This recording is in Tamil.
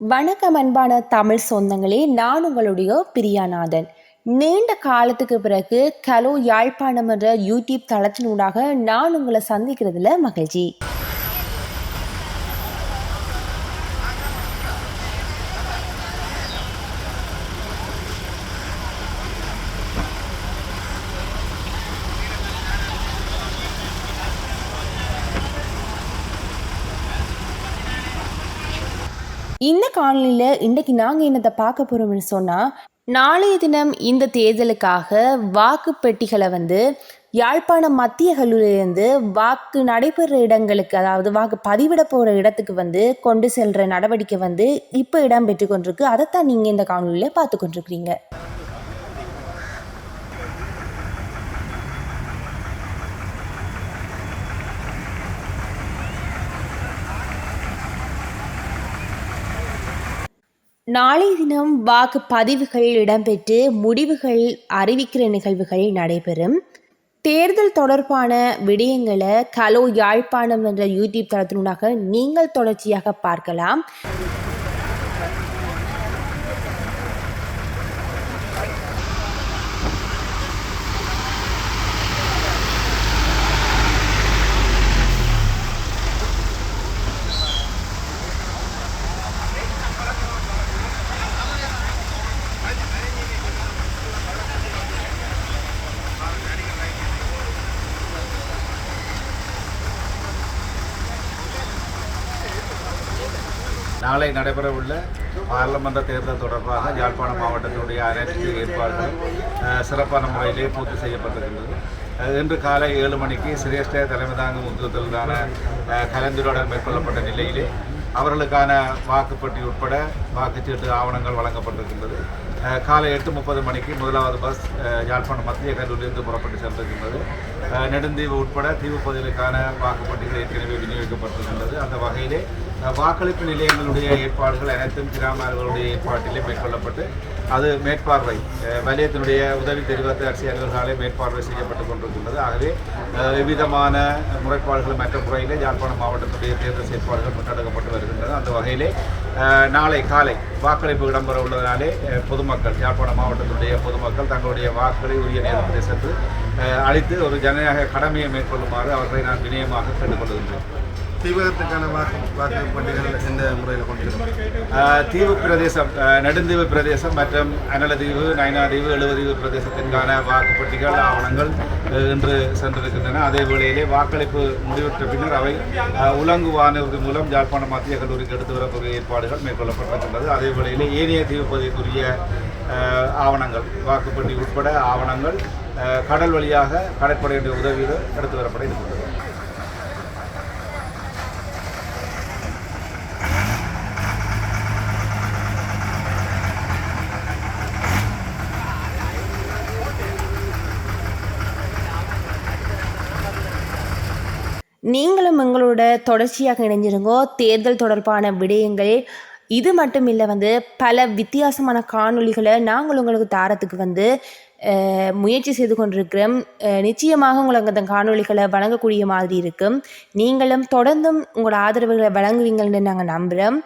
வணக்கம் அன்பான தமிழ் சொந்தங்களே நான் உங்களுடைய பிரியாநாதன். நீண்ட காலத்துக்கு பிறகு கலோ யாழ்ப்பாணம் என்ற யூடியூப் தளத்தினூடாக நான் உங்களை சந்திக்கிறதுல மகிழ்ச்சி. இந்த காணொலியில் இன்றைக்கு நாங்கள் என்னத்தை பார்க்க போகிறோம்னு சொன்னால் நாளைய தினம் இந்த தேர்தலுக்காக வாக்கு பெட்டிகளை வந்து யாழ்ப்பாணம் மத்திய கல்லூரியிலிருந்து வாக்கு நடைபெற இடங்களுக்கு அதாவது வாக்கு பதிவிட போகிற இடத்துக்கு வந்து கொண்டு செல்கிற நடவடிக்கை வந்து இப்போ இடம் பெற்று கொண்டிருக்கு. அதைத்தான் நீங்கள் இந்த காணொலியில் பார்த்து கொண்டிருக்கிறீங்க. நாளை தினம் வாக்குப்பதிவுகள் இடம்பெற்று முடிவுகள் அறிவிக்கிற நிகழ்வுகள் நடைபெறும். தேர்தல் தொடர்பான விடயங்களை கலோ யாழ்ப்பாணம் என்ற யூடியூப் தளத்தினூடாக நீங்கள் தொடர்ச்சியாக பார்க்கலாம். நாளை நடைபெறவுள்ள பாராளுமன்ற தேர்தல் தொடர்பாக யாழ்ப்பாண மாவட்டத்தினுடைய அனைத்து ஏற்பாடுகள் சிறப்பான முறையிலே பூர்த்தி செய்யப்பட்டிருக்கிறது இன்று காலை ஏழு மணிக்கு சிரேஷ்ட தலைமை தாங்கும் உத்தியோகத்திலான கலந்துரையாடல் மேற்கொள்ளப்பட்ட நிலையிலே அவர்களுக்கான வாக்குப்பட்டி உட்பட வாக்குச்சீட்டு ஆவணங்கள் வழங்கப்பட்டிருக்கின்றது. காலை எட்டு முப்பது மணிக்கு முதலாவது பஸ் யாழ்ப்பாணம் மத்திய கல்லூரியிலிருந்து புறப்பட்டு சென்றிருக்கின்றது நெடுந்தீவு உட்பட தீவு பகுதிகளுக்கான வாக்குப்பட்டிகள் ஏற்கனவே விநியோகிக்கப்பட்டிருக்கின்றது. அந்த வகையிலே வாக்களிப்பு நிலையங்களுடைய ஏற்பாடுகள் அனைத்தும் கிராமங்களுடைய ஏற்பாட்டிலே மேற்கொள்ளப்பட்டு அது மேற்பார்வை வலயத்தினுடைய உதவி தெரிவித்த அரசியல்களாலே மேற்பார்வை செய்யப்பட்டு கொண்டிருக்கின்றது. ஆகவே அஹ், எவ்விதமான முறைப்பாடுகள் மற்ற முறையிலே யாழ்ப்பாணம் மாவட்டத்துடைய தேர்தல் செயற்பாடுகள் முன்னெடுக்கப்பட்டு வருகின்றது அந்த வகையிலே நாளை காலை வாக்களிப்பு இடம்பெற உள்ளதனாலே பொதுமக்கள் யாழ்ப்பாணம் மாவட்டத்தினுடைய பொதுமக்கள் தங்களுடைய வாக்குகளை உரிய நேரத்தில் சென்று அளித்து ஒரு ஜனநாயக கடமையை மேற்கொள்ளுமாறு அவர்களை நான் வினயமாக கேட்டுக்கொள்கின்றேன். தீபகத்துக்கான வாக்கு வாக்கு பண்டிகைகள் எந்த முறையில் கொண்டிருக்கிறோம் தீவு பிரதேசம் நெடுந்தீவு பிரதேசம் மற்றும் அனலதீவு நயனாதீவு எழுவதீவு பிரதேசத்திற்கான வாக்குப்பட்டிகள் ஆவணங்கள் இன்று சென்றிருக்கின்றன. அதே வேளையிலே வாக்களிப்பு முடிவுற்ற பின்னர் அவை உலங்கு வானூர்தி மூலம் யாழ்ப்பாணம் மத்திய கல்லூரிக்கு எடுத்து வரக்கூடிய ஏற்பாடுகள் மேற்கொள்ளப்பட்டிருக்கின்றது. அதே வேளையிலே ஏனைய தீவு பகுதிக்குரிய ஆவணங்கள் வாக்குப்பட்டி உட்பட ஆவணங்கள் கடல் வழியாக கடற்படையுடைய உதவியுடன் எடுத்து வரப்பட இருக்கின்றது. நீங்களும் எங்களோட தொடர்ச்சியாக இணைஞ்சிருங்கோ. தேர்தல் தொடர்பான விடயங்கள். இது மட்டும் இல்லை வந்து பல வித்தியாசமான காணொளிகளை நாங்கள் உங்களுக்கு தாரத்துக்கு வந்து முயற்சி செய்து கொண்டிருக்கிறோம். நிச்சயமாக உங்களுக்கு அந்த காணொளிகளை வழங்கக்கூடிய மாதிரி இருக்கும். நீங்களும் தொடர்ந்தும் உங்களோட ஆதரவுகளை வழங்குவீங்கன்னு நாங்கள் நம்புகிறோம்